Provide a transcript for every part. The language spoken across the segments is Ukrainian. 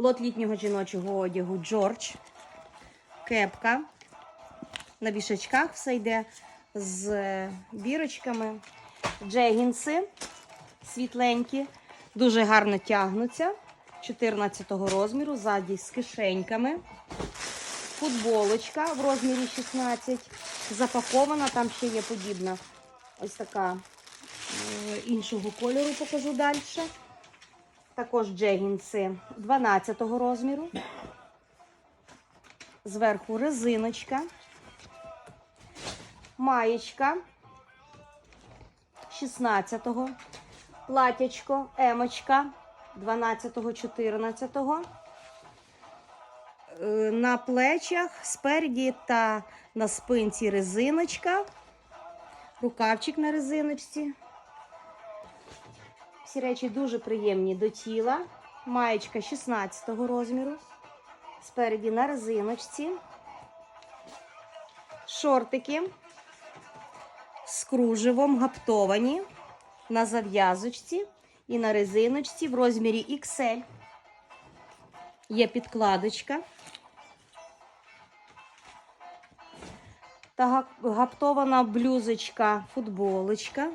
Лот літнього жіночого одягу Джордж. Кепка. На вішачках все йде з бірочками. Джегінси світленькі, дуже гарно тягнуться. 14 розміру, ззаді з кишеньками. Футболочка в розмірі 16. Запакована, там ще є подібна. Ось така е, іншого кольору покажу далі. Також джегінси 12 розміру. Зверху резиночка. Маєчка 16-го. Платячко, емочка 12-го, 14-го. Е, На плечах спереді та на спинці резиночка. Рукавчик на резиночці. Всі речі дуже приємні до тіла. Маєчка 16 розміру. Спереді на резиночці. Шортики з кружевом гаптовані на зав'язочці і на резиночці в розмірі XL. Є підкладочка. Та гаптована блюзочка, футболочка.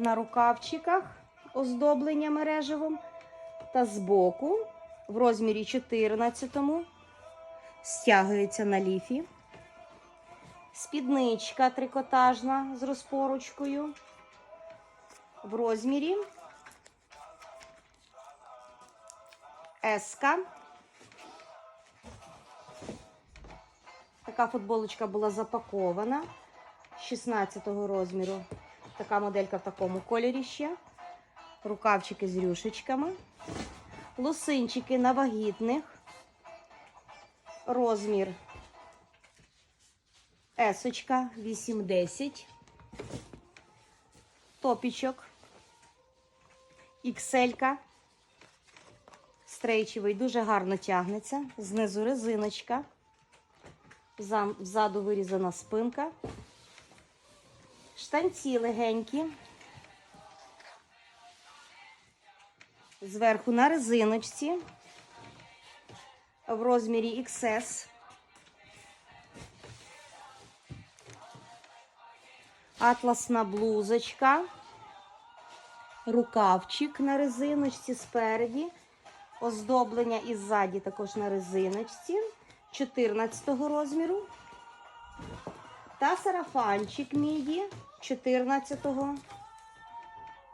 На рукавчиках оздоблення мережевим та збоку в розмірі 14 стягується на ліфі. Спідничка трикотажна з розпорочкою в розмірі Еска. Така футболочка була запакована 16 розміру. Така моделька в такому кольорі ще. Рукавчики з рюшечками. Лосинчики на вагітних. Розмір Есочка 8-10. Топічок. Ікселька. Стрейчевий, дуже гарно тягнеться. Знизу резиночка. Ззаду вирізана спинка. Штанці легенькі. Зверху на резиночці. В розмірі XS. Атласна блузочка. Рукавчик на резиночці спереді. Оздоблення і ззаді також на резиночці 14 розміру. Та сарафанчик міді 14-го.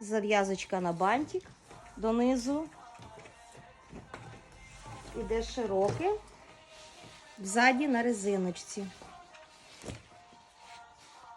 Зав'язочка на бантик донизу. Іде широке. Взаді на резиночці.